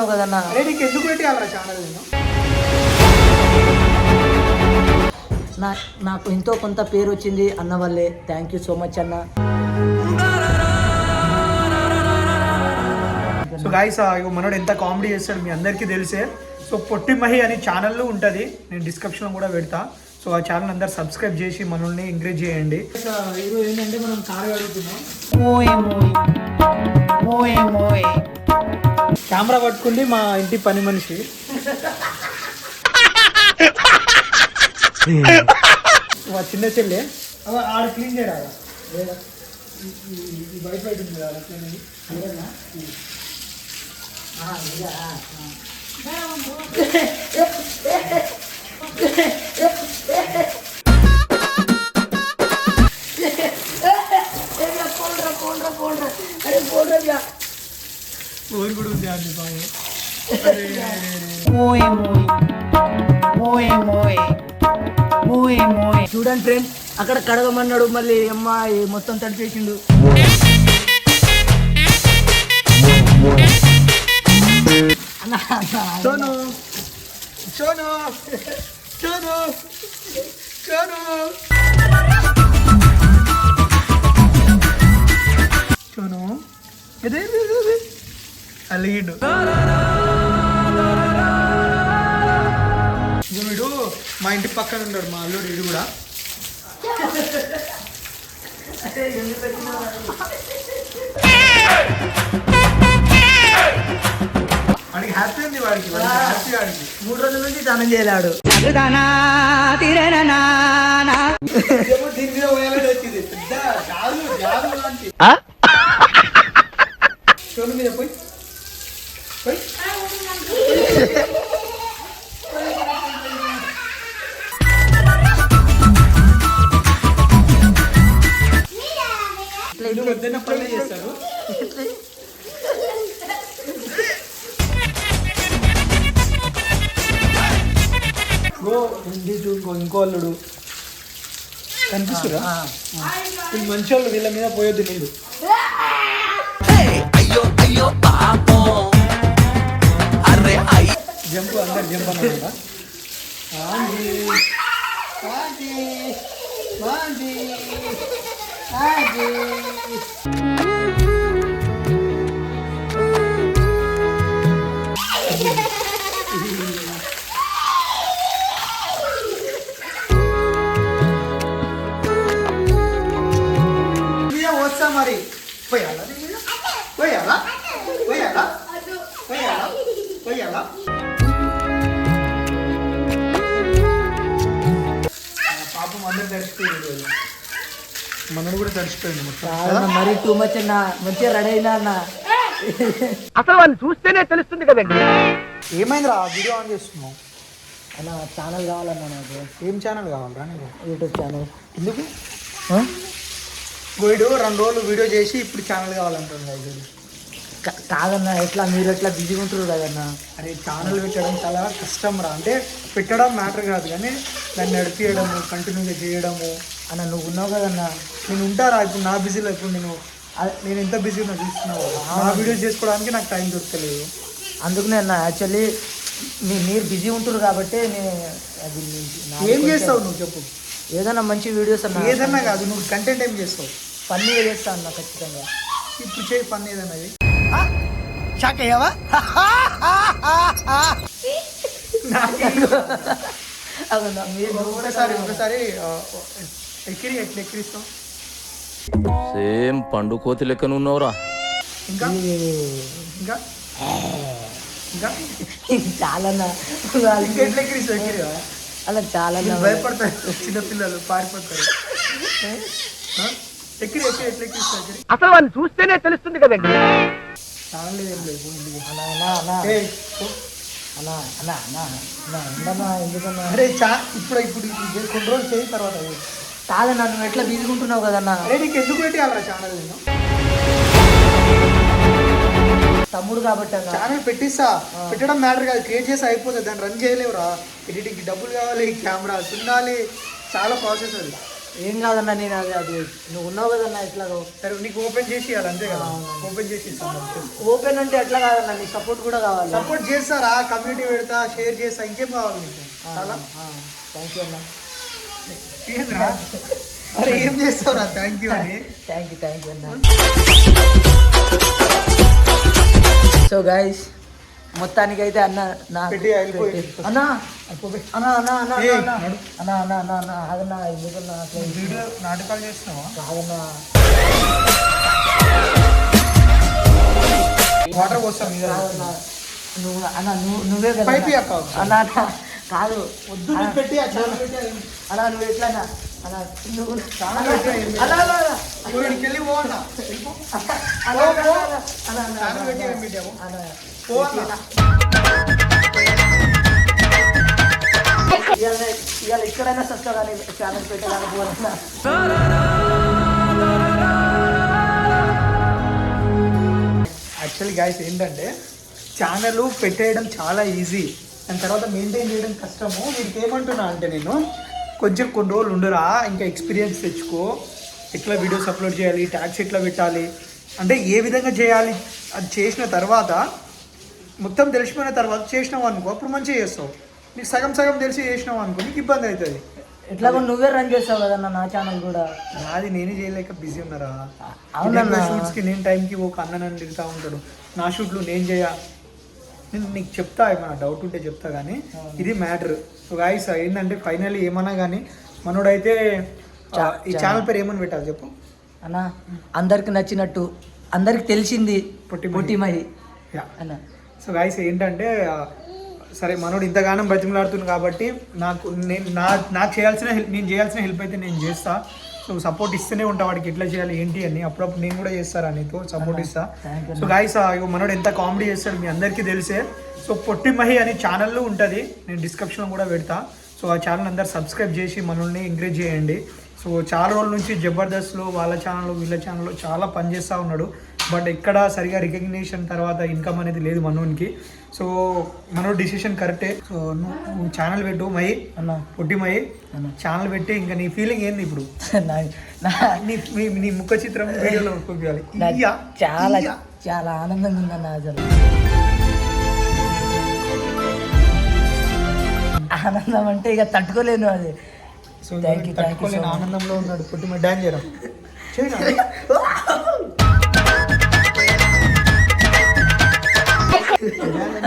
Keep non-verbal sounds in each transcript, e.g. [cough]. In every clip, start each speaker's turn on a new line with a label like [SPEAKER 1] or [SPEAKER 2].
[SPEAKER 1] ఉంటున్నావు కదన్న?
[SPEAKER 2] అరే నీకు ఎందుకు పెట్టాలరా ఛానల్ నేను?
[SPEAKER 1] నా నాకు ఎంతో కొంత పేరు వచ్చింది అన్న వల్లే. థ్యాంక్ యూ సో మచ్ అన్న.
[SPEAKER 2] సో గాయస్ మనోడు ఎంత కామెడీ చేస్తాడు మీ అందరికీ తెలిసే. సో పొట్టి మహి అని ఛానల్ ఉంటుంది. నేను డిస్క్రిప్షన్లో కూడా పెడతా. సో ఆ ఛానల్ అందరు సబ్స్క్రైబ్ చేసి మనల్ని ఎంకరేజ్ చేయండి. ఈరోజు ఏంటంటే మనం కారు అడుగుతున్నాం కెమెరా పట్టుకుంది మా ఇంటి పని మనిషి మా చిన్న చెల్లె ఆడ క్లీన్ చేయరా లేదా ఈ- ఈ- ఈ బయట బయట ఉంది అరే, అరే, అరే.
[SPEAKER 1] చూడండి ఫ్రెండ్ అక్కడ కడగమన్నాడు మళ్ళీ అమ్మాయి మొత్తం తడిపేసిండు.
[SPEAKER 2] సోను సోను సోను సోను. సోను ఇదే అలిగిడు. వీడు మా ఇంటి పక్కన ఉన్నాడు మా అల్లుడు వీడు కూడా. వాడికి హ్యాపీ ఉంది వాడికి వాడికి హ్యాపీ వాడికి.
[SPEAKER 1] మూడు రోజుల నుంచి చేయలేడు.
[SPEAKER 2] దీని మీద పోయాలని వచ్చింది. పెద్ద జాదు జాదు లాంటి. ఇల్లు వద్దన్న పనులు చేస్తారు చూసుకో ఇంకో అల్లుడు. కనిపిస్తురా? వీళ్ళు మంచి వాళ్ళు వీళ్ళ మీద పోయొద్దు నీళ్ళు జంపు అందరు జంప్ అన్నమాట ఆంటీ ఆంటీ ఆంటీ ఆంటీ మీద వస్తా మరి. పోయాలా? పోయాలా? పోయాలా? పోయాలా? పోయాలా? పాపం అందరు తడిచిపోయింది మనడు కూడా తడిచిపోయింది మొత్తం.
[SPEAKER 1] మరీ టూ మచ్ అన్న మంచిగా రెడీ అయినా అన్న.
[SPEAKER 2] ఏమైందిరా? వీడియో ఆన్ చేస్తున్నావు.
[SPEAKER 1] అన్న ఛానల్ కావాలన్నా నాకు.
[SPEAKER 2] ఏం ఛానల్ కావాలరా నీకు?
[SPEAKER 1] యూట్యూబ్ ఛానల్
[SPEAKER 2] ఎందుకు? వీడు రెండు రోజులు వీడియో చేసి ఇప్పుడు ఛానల్ కావాలంటుంది
[SPEAKER 1] కాదన్న ఎట్లా మీరు ఎట్లా బిజీగా ఉంటారు కదన్న
[SPEAKER 2] అరే ఛానల్ పెట్టడం చాలా కష్టం రా అంటే పెట్టడం మ్యాటర్ కాదు కానీ దాన్ని నడిపించడము కంటిన్యూగా చేయడము.
[SPEAKER 1] అన్న నువ్వు ఉన్నావు కదన్న
[SPEAKER 2] నేను ఉంటారా? ఇప్పుడు నా బిజీలో ఇప్పుడు నేను? ఆ- నేను ఎంత బిజీ ఉన్నా చూస్తున్నావు. నా వీడియోస్ చేసుకోవడానికి నాకు టైం దొరకలేదు.
[SPEAKER 1] అందుకనే అన్న యాక్చువల్లీ మీ మీరు బిజీ ఉంటారు కాబట్టి నేను అది
[SPEAKER 2] ఏం చేస్తావు నువ్వు చెప్పు?
[SPEAKER 1] ఏదైనా మంచి వీడియోస్ అన్న.
[SPEAKER 2] ఏదన్నా కాదు నువ్వు కంటెంట్ ఏం చేస్తావు?
[SPEAKER 1] పన్నీ చేస్తా అన్న ఖచ్చితంగా.
[SPEAKER 2] ఇప్పుడు చేయి పని ఏదన్నా.
[SPEAKER 1] షాక్ అయ్యావా? అవునా మీరు
[SPEAKER 2] ఒకసారి ఒకసారి ఆ, ఎక్కిరి ఎట్లా ఎక్కిరిస్తావు
[SPEAKER 3] సేమ్ పండు కోతి లెక్కన ఉన్నవరా.
[SPEAKER 2] ఇంకా? ఇంకా? ఇంకా?
[SPEAKER 1] చాలా
[SPEAKER 2] ఇంకా ఎట్లా ఎక్కిరిస్తావు? ఎక్కిరివా?
[SPEAKER 1] అలా చాలా
[SPEAKER 2] భయపడతారు. చిన్నపిల్లలు పారిపోతారు? [laughs] ఎక్కిరి ఎక్కిరి ఎట్లా ఎక్కిరిస్తావు ఎక్కిరి
[SPEAKER 3] అసలు వాళ్ళు చూస్తేనే తెలుస్తుంది కదండి.
[SPEAKER 2] లేదు ఏయ్,
[SPEAKER 1] ఎందుకన్నా?
[SPEAKER 2] అరే చా ఇప్పుడు ఇప్పుడు చే- కొన్ని రోజులు చేయి తర్వాత.
[SPEAKER 1] కాదన్నా నువ్వు ఎట్లా బిజీగా ఉంటున్నావు కదన్నా?
[SPEAKER 2] అరే నీకు ఎందుకు పెట్టాలరా ఛానల్ నేను
[SPEAKER 1] తమ్ముడు కాబట్టి అన్న
[SPEAKER 2] ఛానల్ పెట్టిస్తా. పెట్టడం మ్యాటర్ కాదు. క్రియేట్ చేసి అయిపోతుంది. దాన్ని రన్ చేయలేవురా. ఎడిటింగ్కి డబ్బులు కావాలి కెమెరా ఉండాలి. చాలా ప్రాసెస్ అది.
[SPEAKER 1] ఏం కాదన్నా నేను అది అది నువ్వు ఉన్నావు కదన్నా ఎట్లా
[SPEAKER 2] సరే నీకు ఓపెన్ చేసి ఇవ్వాలి అంతే కదా? ఓపెన్ చేసి ఇస్తాను
[SPEAKER 1] ఓపెన్ అంటే ఎట్లా కాదన్నా నీ సపోర్ట్ కూడా కావాలి.
[SPEAKER 2] సపోర్ట్ చేస్తారా? కమ్యూనిటీ పెడతా షేర్ చేస్తా ఇంకేం కావాలి నీకు? చాలా?
[SPEAKER 1] థ్యాంక్ యూ అన్నా.
[SPEAKER 2] ఏంద్రా? అరే ఏం చేస్తావురా? థ్యాంక్ యూ అని.
[SPEAKER 1] థ్యాంక్ యూ థ్యాంక్ యూ అన్న. సో గాయస్ మొత్తానికి అయితే అన్న నా అన్న అన్న అన్న అన్న అన్న. అన్న అన్న అన్న అన్న ఆగన్నా ఎందుకన్నా అట్లా
[SPEAKER 2] వీడియో నాటకాలు చేస్తున్నావా
[SPEAKER 1] కాదన్నా
[SPEAKER 2] వాటర్ పోస్తాం మీద
[SPEAKER 1] కాదన్నా నువ్వు అన్న నువ్వు కదా అన్న కాదు
[SPEAKER 2] వద్దు పెట్టి
[SPEAKER 1] అలా నువ్వు ఎట్లా అన్న అన్న నువ్వు
[SPEAKER 2] వెళ్ళి పో అన్న
[SPEAKER 1] ఇవాళ ఇవాళ ఎక్కడైనా సస్తా కానీ ఛానల్ పెట్టాలనుకోవాలన్నా
[SPEAKER 2] యాక్చువల్లీ గాయస్ ఏంటంటే ఛానల్ పెట్టేయడం చాలా ఈజీ దాని తర్వాత మెయింటైన్ చేయడం కష్టము. వీడికి ఏమంటున్నా అంటే నేను కొంచెం కొన్ని రోజులు ఉండరా ఇంకా ఎక్స్పీరియన్స్ తెచ్చుకో. ఎట్లా వీడియోస్ అప్లోడ్ చేయాలి ట్యాక్స్ ఎట్లా పెట్టాలి అంటే ఏ విధంగా చేయాలి? అది చేసిన తర్వాత మొత్తం తెలిసిపోయిన తర్వాత చేసినావు అనుకో అప్పుడు మంచిగా చేస్తావు. నీకు సగం సగం తెలిసి చేసినావు అనుకో నీకు ఇబ్బంది అవుతుంది.
[SPEAKER 1] ఎట్లా నువ్వే రన్ చేస్తావు కదన్న నా ఛానల్ కూడా.
[SPEAKER 2] నాది నేనే చేయలేక బిజీ ఉన్నారా?
[SPEAKER 1] అవునన్నా.
[SPEAKER 2] షూట్స్కి నేను టైంకి ఒక అన్న నన్ను తిరుగుతూ ఉంటాడు. నా షూట్లు నేను చేయ. నేను నీకు చెప్తా ఏమైనా డౌట్ ఉంటే చెప్తా కానీ ఇది మ్యాటర్ గాయస్ ఏంటంటే ఫైనల్లీ ఏమన్నా కానీ మనోడైతే ఈ ఛానల్ పేరు ఏమని పెట్టాలి చెప్పు?
[SPEAKER 1] అన్న అందరికి నచ్చినట్టు అందరికి తెలిసింది
[SPEAKER 2] పొట్టిమహి.
[SPEAKER 1] అన్న.
[SPEAKER 2] సో గాయస్ ఏంటంటే సరే మనోడు ఇంతగానం బతిమలాడుతుంది కాబట్టి నాకు నేను నా నాకు చేయాల్సిన హెల్ప్ నేను చేయాల్సిన హెల్ప్ అయితే నేను చేస్తా. సో సపోర్ట్ ఇస్తూనే ఉంటా వాడికి ఎట్లా చేయాలి ఏంటి అని. అప్పుడప్పుడు నేను కూడా చేస్తారా నీతో సపోర్ట్ ఇస్తా. సో గాయస్ మనోడు ఎంత కామెడీ చేస్తాడు మీ అందరికీ తెలిసే. సో పొట్టి మహి అనే ఛానల్ ఉంటుంది. నేను డిస్క్రిప్షన్లో కూడా పెడతా. సో ఆ ఛానల్ అందరు సబ్స్క్రైబ్ చేసి మనల్ని ఎంకరేజ్ చేయండి. సో చాలా రోజుల నుంచి జబర్దస్త్లో వాళ్ళ ఛానల్ వీళ్ళ ఛానల్లో చాలా పనిచేస్తూ ఉన్నాడు. బట్ ఎక్కడ సరిగా రికగ్నిషన్ తర్వాత ఇన్కమ్ అనేది లేదు మనోనికి. సో మనోడు డిసిషన్ కరెక్టే సో నువ్వు నువ్వు ఛానల్ పెట్టు మై
[SPEAKER 1] అన్న
[SPEAKER 2] పొట్టి మై
[SPEAKER 1] అన్న.
[SPEAKER 2] ఛానల్ పెట్టి ఇంకా నీ ఫీలింగ్ ఏంది ఇప్పుడు? [laughs]
[SPEAKER 1] నా- నా
[SPEAKER 2] ముఖ చిత్రం [laughs] వీడియోలో చూపించాలి. ఇయ్యా,
[SPEAKER 1] చాలా. చాలా ఆనందంగా ఉందన్న అసలు. [laughs] ఆనందం అంటే ఇక తట్టుకోలేను అది.
[SPEAKER 2] ఆనందంలో ఉన్నాడు పుట్టిన డాన్స్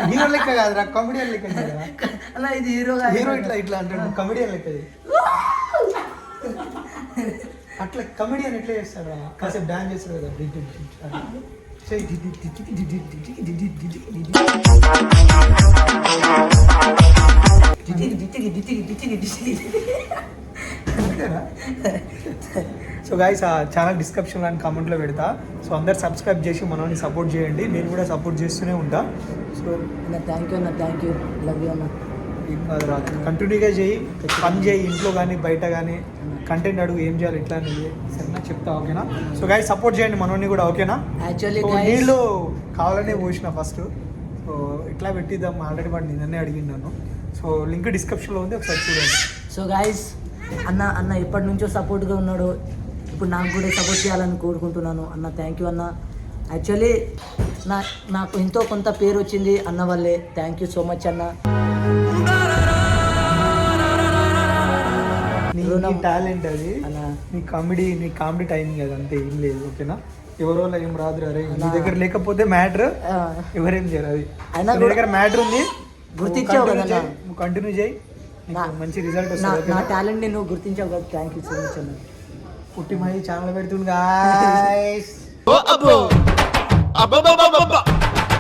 [SPEAKER 2] హీరో లెక్క కాదు రా కామెడియన్ లెక్క
[SPEAKER 1] అలా ఇది హీరో
[SPEAKER 2] హీరో ఇట్లా ఇట్లా అంటాడు కామెడియన్ లెక్క అట్లా కమెడియన్ ఎట్లా చేస్తాడు రా కాసేపు డాన్స్ చేస్తాడు కదా తిరిగి తిరిగి తిరిగి తిరిగి తిరిగి సో గాయస్ చాలా డిస్క్రిప్షన్ లాంటి కామెంట్లో పెడతా సో అందరు సబ్స్క్రైబ్ చేసి మనల్ని సపోర్ట్ చేయండి. నేను కూడా సపోర్ట్ చేస్తూనే ఉంటా. సో
[SPEAKER 1] థ్యాంక్ యూ అన్న థ్యాంక్ యూ లవ్ యూ అన్న.
[SPEAKER 2] కంటిన్యూగా చేయి. పని చేయి. ఇంట్లో కానీ బయట కానీ కంటెంట్ అడుగు ఏం చేయాలి ఎట్లా సరేనా చెప్తా ఓకేనా? సో గాయ సపోర్ట్ చేయండి మనోని కూడా ఓకేనా?
[SPEAKER 1] యాక్చువల్లీ
[SPEAKER 2] నీళ్ళు కావాలనే పోసిన ఫస్ట్ సో ఇట్లా పెట్టిద్దాం? ఆల్రెడీ వాడు నిన్ననే అడిగిన్నాను సో లింక్ డిస్క్రిప్షన్లో ఉంది ఒకసారి చూడండి.
[SPEAKER 1] సో గాయస్ అన్న అన్న ఎప్పటి నుంచో సపోర్ట్గా ఉన్నాడు. ఇప్పుడు నాకు కూడా సపోర్ట్ చేయాలని కోరుకుంటున్నాను. అన్న థ్యాంక్ యూ అన్న. యాక్చువల్లీ నా నాకు ఎంతో కొంత పేరు వచ్చింది అన్న వల్లే. థ్యాంక్ యూ సో మచ్ అన్న.
[SPEAKER 2] నీ. టాలెంట్ అది.
[SPEAKER 1] అన్న.
[SPEAKER 2] నీ కామెడీ నీ కామెడీ టైమింగ్ అది అంతే ఏం లేదు ఓకేనా ఎవరో ఏం రాదు అరే నీ. దగ్గర లేకపోతే మ్యాటర్ ఎవరేం చేయరు అది. నీ దగ్గర మ్యాటర్ ఉంది.
[SPEAKER 1] గుర్తించావు కదా
[SPEAKER 2] కంటిన్యూ చేయి. మంచి రిజల్ట్
[SPEAKER 1] నా
[SPEAKER 2] వస్తుంది
[SPEAKER 1] నా
[SPEAKER 2] ఓకేనా?
[SPEAKER 1] టాలెంట్ని నువ్వు గుర్తించావు కదా థ్యాంక్ యూ సో మచ్ అన్న.
[SPEAKER 2] పుట్టి మహి ఛానల్ పెడుతుంది గాయస్
[SPEAKER 3] అబ్బో! అబ్బబ్బబ్బబ్బ